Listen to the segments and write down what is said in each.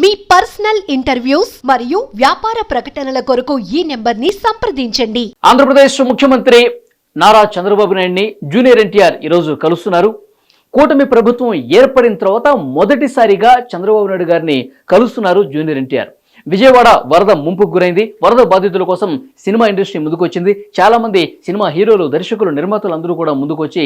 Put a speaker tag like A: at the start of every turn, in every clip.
A: మీ personal interviews మరియు వ్యాపార ప్రకటనల కొరకు ఈ నెంబర్ని సంప్రదించండి.
B: ఆంధ్రప్రదేశ్ ముఖ్యమంత్రి నారా చంద్రబాబు నాయుడిని జూనియర్ ఎన్టీఆర్ ఈరోజు కలుస్తున్నారు. కూటమి ప్రభుత్వం ఏర్పడిన తర్వాత మొదటిసారిగా చంద్రబాబు నాయుడు గారిని కలుస్తున్నారు జూనియర్ ఎన్టీఆర్. విజయవాడ వరద ముంపుకు గురైంది. వరద బాధితుల కోసం సినిమా ఇండస్ట్రీ ముందుకొచ్చింది. చాలామంది సినిమా హీరోలు దర్శకులు నిర్మాతలు అందరూ కూడా ముందుకొచ్చి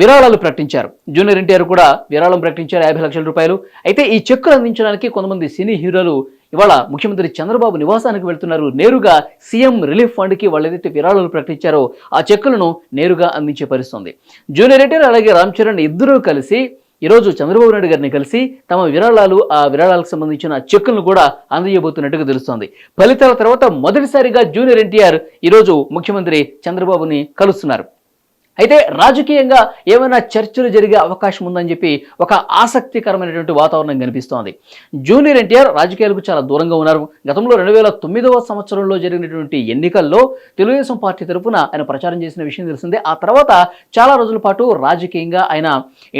B: విరాళాలు ప్రకటించారు. జూనియర్ ఎన్టీఆర్ కూడా విరాళం ప్రకటించారు యాభై లక్షల రూపాయలు. అయితే ఈ చెక్కులు అందించడానికి కొంతమంది సినీ హీరోలు ఇవాళ ముఖ్యమంత్రి చంద్రబాబు నివాసానికి వెళ్తున్నారు. నేరుగా సీఎం రిలీఫ్ ఫండ్కి వాళ్ళు ఏదైతే విరాళాలు ప్రకటించారో ఆ చెక్కులను నేరుగా అందించే పరిస్థితుంది. జూనియర్ ఎన్టీఆర్ అలాగే రామ్ చరణ్ ఇద్దరూ కలిసి ఈరోజు చంద్రబాబు నాయుడు గారిని కలిసి తమ విరాళాలు ఆ విరాళాలకు సంబంధించిన చెక్కులను కూడా అందజేయబోతున్నట్టుగా తెలుస్తోంది. ఫలితాల తర్వాత మొదటిసారిగా జూనియర్ ఎన్టీఆర్ ఈరోజు ముఖ్యమంత్రి చంద్రబాబుని కలుస్తున్నారు. అయితే రాజకీయంగా ఏమైనా చర్చలు జరిగే అవకాశం ఉందని చెప్పి ఒక ఆసక్తికరమైనటువంటి వాతావరణం కనిపిస్తోంది. జూనియర్ ఎన్టీఆర్ రాజకీయాలకు చాలా దూరంగా ఉన్నారు. గతంలో రెండు వేల తొమ్మిదవ సంవత్సరంలో జరిగినటువంటి ఎన్నికల్లో తెలుగుదేశం పార్టీ తరఫున ఆయన ప్రచారం చేసిన విషయం తెలిసిందే. ఆ తర్వాత చాలా రోజుల పాటు రాజకీయంగా ఆయన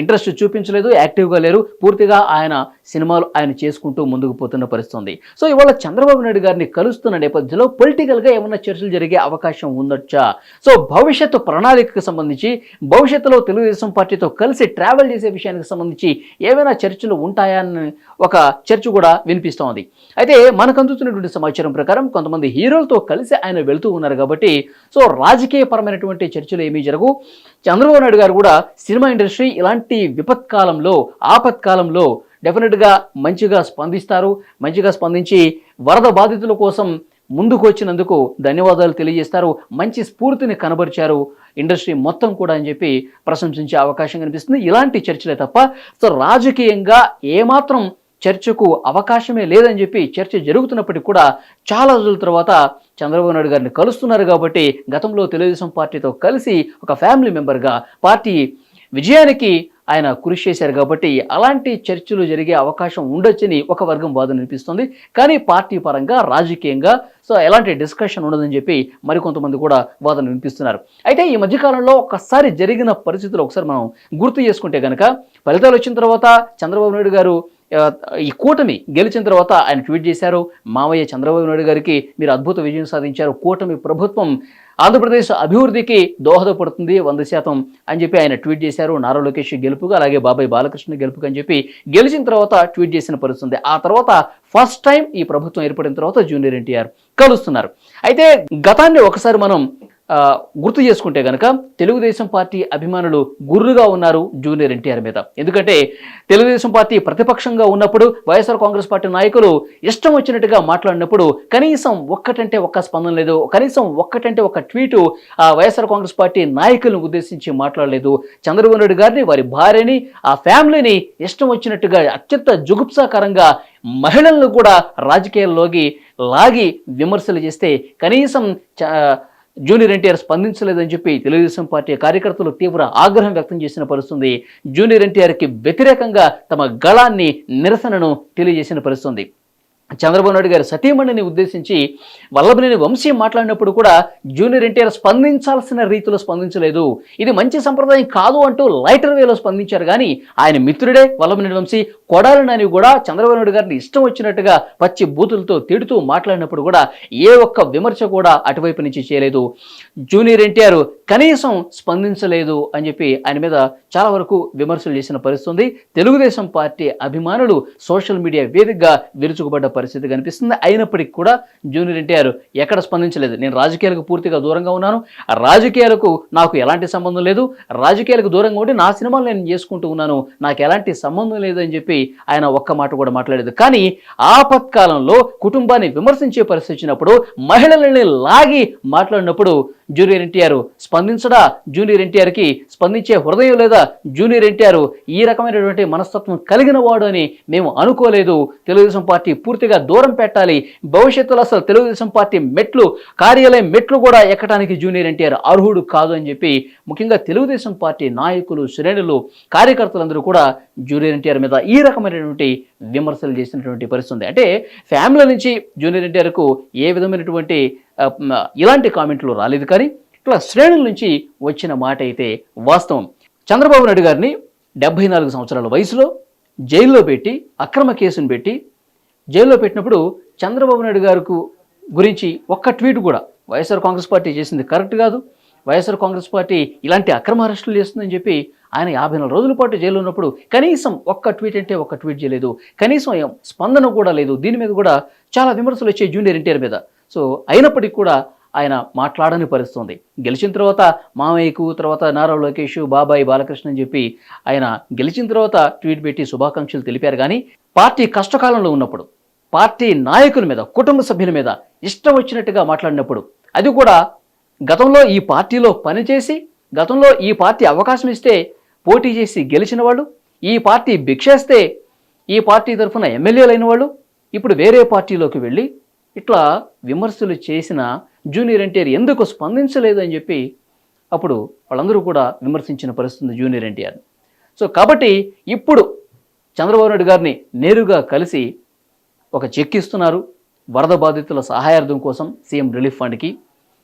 B: ఇంట్రెస్ట్ చూపించలేదు యాక్టివ్గా లేరు. పూర్తిగా ఆయన సినిమాలు ఆయన చేసుకుంటూ ముందుకు పోతున్న పరిస్థితుంది. సో ఇవాళ చంద్రబాబు నాయుడు గారిని కలుస్తున్న నేపథ్యంలో పొలిటికల్గా ఏమైనా చర్చలు జరిగే అవకాశం ఉండొచ్చా సో భవిష్యత్తు ప్రణాళికకు సంబంధించి భవిష్యత్తులో తెలుగుదేశం పార్టీతో కలిసి ట్రావెల్ చేసే విషయానికి సంబంధించి ఏమైనా చర్చలు ఉంటాయా అని ఒక చర్చ కూడా వినిపిస్తోంది. అయితే మనకు అందుతున్నటువంటి సమాచారం ప్రకారం కొంతమంది హీరోలతో కలిసి ఆయన వెళుతూ ఉన్నారు కాబట్టి సో రాజకీయపరమైనటువంటి చర్చలు ఏమీ జరగు చంద్రబాబు నాయుడు గారు కూడా సినిమా ఇండస్ట్రీ ఇలాంటి విపత్కాలంలో ఆపత్కాలంలో డెఫినెట్గా మంచిగా స్పందిస్తారు. మంచిగా స్పందించి వరద బాధితుల కోసం ముందుకు వచ్చినందుకు ధన్యవాదాలు తెలియజేస్తారు. మంచి స్ఫూర్తిని కనబరిచారు ఇండస్ట్రీ మొత్తం కూడా అని చెప్పి ప్రశంసించే అవకాశం కనిపిస్తుంది. ఇలాంటి చర్చలే తప్ప సో రాజకీయంగా ఏమాత్రం చర్చకు అవకాశమే లేదని చెప్పి చర్చ జరుగుతున్నప్పటికీ కూడా చాలా రోజుల తర్వాత చంద్రబాబు నాయుడు గారిని కలుస్తున్నారు కాబట్టి గతంలో తెలుగుదేశం పార్టీతో కలిసి ఒక ఫ్యామిలీ మెంబర్గా పార్టీ విజయానికి ఆయన కృషి చేశారు కాబట్టి అలాంటి చర్చలు జరిగే అవకాశం ఉండొచ్చని ఒక వర్గం వాదన వినిపిస్తుంది. కానీ పార్టీ పరంగా రాజకీయంగా సో ఎలాంటి డిస్కషన్ ఉండదని చెప్పి మరికొంతమంది కూడా వాదన వినిపిస్తున్నారు. అయితే ఈ మధ్యకాలంలో ఒకసారి జరిగిన పరిస్థితులు ఒకసారి మనం గుర్తు చేసుకుంటే కనుక ఫలితాలు వచ్చిన తర్వాత చంద్రబాబు నాయుడు గారు ఈ కూటమి గెలిచిన తర్వాత ఆయన ట్వీట్ చేశారు మావయ్య చంద్రబాబు నాయుడు గారికి మీరు అద్భుత విజయం సాధించారు. కూటమి ప్రభుత్వం ఆంధ్రప్రదేశ్ అభివృద్ధికి దోహదపడుతుంది వంద శాతం అని చెప్పి ఆయన ట్వీట్ చేశారు. నారా లోకేష్ గెలుపుగా అలాగే బాబాయ్ బాలకృష్ణ గెలుపుగా అని చెప్పి గెలిచిన తర్వాత ట్వీట్ చేసిన పరిస్థితుంది ఆ తర్వాత ఫస్ట్ టైం ఈ ప్రభుత్వం ఏర్పడిన తర్వాత జూనియర్ ఎన్టీఆర్ కలుస్తున్నారు. అయితే గతాన్ని ఒకసారి మనం గుర్తు చేసుకుంటే గనక తెలుగుదేశం పార్టీ అభిమానులు గుర్రుగా ఉన్నారు జూనియర్ ఎన్టీఆర్ మీద. ఎందుకంటే తెలుగుదేశం పార్టీ ప్రతిపక్షంగా ఉన్నప్పుడు వైఎస్ఆర్ కాంగ్రెస్ పార్టీ నాయకులు ఇష్టం వచ్చినట్టుగా మాట్లాడినప్పుడు కనీసం ఒక్కటంటే ఒక్క స్పందన లేదు కనీసం ఒక్కటంటే ఒక ట్వీటు ఆ వైఎస్ఆర్ కాంగ్రెస్ పార్టీ నాయకులను ఉద్దేశించి మాట్లాడలేదు. చంద్రబాబు నాయుడు గారిని వారి భార్యని ఆ ఫ్యామిలీని ఇష్టం వచ్చినట్టుగా అత్యంత జుగుప్సాకరంగా మహిళలను కూడా రాజకీయాల్లోకి లాగి విమర్శలు చేస్తే కనీసం చ- జూనియర్ ఎన్టీఆర్ స్పందించలేదని చెప్పి తెలుగుదేశం పార్టీ కార్యకర్తలు తీవ్ర ఆగ్రహం వ్యక్తం చేసిన పరిస్థితుంది. జూనియర్ ఎన్టీఆర్కి వ్యతిరేకంగా తమ గళాన్ని నిరసనను తెలియజేసిన పరిస్థితుంది. చంద్రబాబు నాయుడు గారి సతీమణిని ఉద్దేశించి వల్లభనేని వంశీ మాట్లాడినప్పుడు కూడా జూనియర్ ఎన్టీఆర్ స్పందించాల్సిన రీతిలో స్పందించలేదు. ఇది మంచి సంప్రదాయం కాదు అంటూ లైటర్ వేలో స్పందించారు కానీ ఆయన మిత్రుడే వల్లభనేని వంశీ కొడాలనని కూడా చంద్రబాబు నాయుడు గారిని ఇష్టం వచ్చినట్టుగా పచ్చి బూతులతో తిడుతూ మాట్లాడినప్పుడు కూడా ఏ ఒక్క విమర్శ కూడా అటువైపు నుంచి చేయలేదు. జూనియర్ ఎన్టీఆర్ కనీసం స్పందించలేదు అని చెప్పి ఆయన మీద చాలా వరకు విమర్శలు చేసిన పరిస్థితి ఉంది తెలుగుదేశం పార్టీ అభిమానులు సోషల్ మీడియా వేదికగా విరుచుకుపడ్డ పరిస్థితి కనిపిస్తుంది. అయినప్పటికీ కూడా జూనియర్ ఎన్టీఆర్ ఎక్కడ స్పందించలేదు. నేను రాజకీయాలకు పూర్తిగా దూరంగా ఉన్నాను. రాజకీయాలకు నాకు ఎలాంటి సంబంధం లేదు. రాజకీయాలకు దూరంగా ఉండి నా సినిమాలు నేను చేసుకుంటూ ఉన్నాను. నాకు ఎలాంటి సంబంధం లేదని చెప్పి ఆయన ఒక్క మాట కూడా మాట్లాడలేదు. కానీ ఆపత్కాలంలో కుటుంబాన్ని విమర్శించే పరిస్థితి వచ్చినప్పుడు మహిళలని లాగి మాట్లాడినప్పుడు జూనియర్ ఎన్టీఆర్ స్పందించడా? జూనియర్ ఎన్టీఆర్కి స్పందించే హృదయం లేదా? జూనియర్ ఎన్టీఆర్ ఈ రకమైనటువంటి మనస్తత్వం కలిగిన వాడు అని మేము అనుకోలేదు. తెలుగుదేశం పార్టీ పూర్తిగా దూరం పెట్టాలి. భవిష్యత్తులో అసలు తెలుగుదేశం పార్టీ మెట్లు కార్యాలయం మెట్లు కూడా ఎక్కడానికి జూనియర్ ఎన్టీఆర్ అర్హుడు కాదు అని చెప్పి ముఖ్యంగా తెలుగుదేశం పార్టీ నాయకులు శ్రేణులు కార్యకర్తలందరూ కూడా జూనియర్ ఎన్టీఆర్ మీద ఈ రకమైనటువంటి విమర్శలు చేసినటువంటి పరిస్థితి ఉంది. అంటే ఫ్యామిలీ నుంచి జూనియర్ ఎన్టీఆర్కు ఏ విధమైనటువంటి ఇలాంటి కామెంట్లు రాలేదు కానీ ఇట్లా శ్రేణుల నుంచి వచ్చిన మాట అయితే వాస్తవం. చంద్రబాబు నాయుడు గారిని డెబ్బై నాలుగు సంవత్సరాల వయసులో జైల్లో పెట్టి అక్రమ కేసును పెట్టి జైల్లో పెట్టినప్పుడు చంద్రబాబు నాయుడు గారికి గురించి ఒక్క ట్వీట్ కూడా వైఎస్ఆర్ కాంగ్రెస్ పార్టీ చేసింది కరెక్ట్ కాదు. వైఎస్ఆర్ కాంగ్రెస్ పార్టీ ఇలాంటి అక్రమ అరెస్టులు చేస్తుందని చెప్పి ఆయన యాభై నాలుగు రోజుల పాటు జైల్లో ఉన్నప్పుడు కనీసం ఒక్క ట్వీట్ అంటే ఒక్క ట్వీట్ చేయలేదు. కనీసం స్పందన కూడా లేదు. దీని మీద కూడా చాలా విమర్శలు వచ్చాయి జూనియర్ ఎన్టీఆర్ మీద. సో అయినప్పటికీ కూడా ఆయన మాట్లాడని పరిస్థితుంది. గెలిచిన తర్వాత మామయ్యకు తర్వాత నారా లోకేష్ బాబాయ్ బాలకృష్ణ అని చెప్పి ఆయన గెలిచిన తర్వాత ట్వీట్ పెట్టి శుభాకాంక్షలు తెలిపారు. కానీ పార్టీ కష్టకాలంలో ఉన్నప్పుడు పార్టీ నాయకుల మీద కుటుంబ సభ్యుల మీద ఇష్టం వచ్చినట్టుగా మాట్లాడినప్పుడు అది కూడా గతంలో ఈ పార్టీలో పనిచేసి గతంలో ఈ పార్టీ అవకాశం ఇస్తే పోటీ చేసి గెలిచిన వాళ్ళు ఈ పార్టీ భిక్షేస్తే ఈ పార్టీ తరఫున ఎమ్మెల్యేలు అయిన వాళ్ళు ఇప్పుడు వేరే పార్టీలోకి వెళ్ళి ఇట్లా విమర్శలు చేసిన జూనియర్ ఎన్టీఆర్ ఎందుకు స్పందించలేదు అని చెప్పి అప్పుడు వాళ్ళందరూ కూడా విమర్శించిన పరిస్థితి జూనియర్ ఎన్టీఆర్. సో కాబట్టి ఇప్పుడు చంద్రబాబు నాయుడు గారిని నేరుగా కలిసి ఒక చెక్ ఇస్తున్నారు వరద బాధితుల సహాయార్థం కోసం సీఎం రిలీఫ్ ఫండ్కి.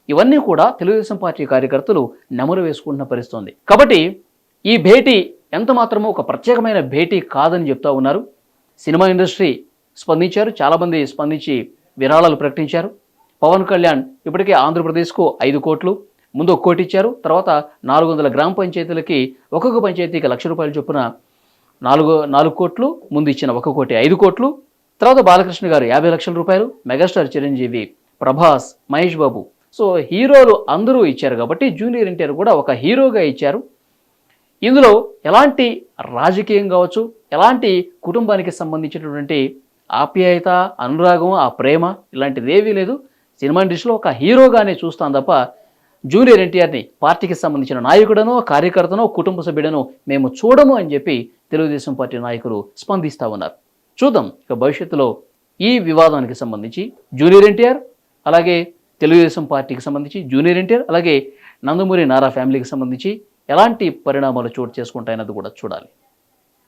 B: ఇవన్నీ కూడా తెలుగుదేశం పార్టీ కార్యకర్తలు నెమరు వేసుకుంటున్న పరిస్థితుంది. కాబట్టి ఈ భేటీ ఎంత మాత్రమో ఒక ప్రత్యేకమైన భేటీ కాదని చెప్తా ఉన్నారు. సినిమా ఇండస్ట్రీ స్పందించారు చాలామంది స్పందించి విరాళాలు ప్రకటించారు. పవన్ కళ్యాణ్ ఇప్పటికే ఆంధ్రప్రదేశ్కు ఐదు కోట్లు ముందు ఒక కోటి ఇచ్చారు. తర్వాత నాలుగు వందల గ్రామ పంచాయతీలకి ఒక్కొక్క పంచాయతీకి లక్ష రూపాయలు చొప్పున నాలుగు నాలుగు కోట్లు ముందు ఇచ్చిన ఒక కోటి ఐదు కోట్లు. తర్వాత బాలకృష్ణ గారు యాభై లక్షల రూపాయలు మెగాస్టార్ చిరంజీవి ప్రభాస్ మహేష్ బాబు. సో హీరోలు అందరూ ఇచ్చారు కాబట్టి జూనియర్ ఎన్టీఆర్ కూడా ఒక హీరోగా ఇచ్చారు. ఇందులో ఎలాంటి రాజకీయం కావచ్చు ఎలాంటి కుటుంబానికి సంబంధించినటువంటి ఆప్యాయత అనురాగం ఆ ప్రేమ ఇలాంటిది ఏవీ లేదు. సినిమా ఇండస్ట్రీలో ఒక హీరోగానే చూస్తాను తప్ప జూనియర్ ఎన్టీఆర్ని పార్టీకి సంబంధించిన నాయకుడనో కార్యకర్తనో కుటుంబ సభ్యుడనో మేము చూడము అని చెప్పి తెలుగుదేశం పార్టీ నాయకులు స్పందిస్తూ ఉన్నారు. చూద్దాం ఇక భవిష్యత్తులో ఈ వివాదానికి సంబంధించి జూనియర్ ఎన్టీఆర్ అలాగే తెలుగుదేశం పార్టీకి సంబంధించి జూనియర్ ఎన్టీఆర్ అలాగే నందమూరి నారా ఫ్యామిలీకి సంబంధించి ఎలాంటి పరిణామాలు చోటు చేసుకుంటాయన్నది కూడా చూడాలి.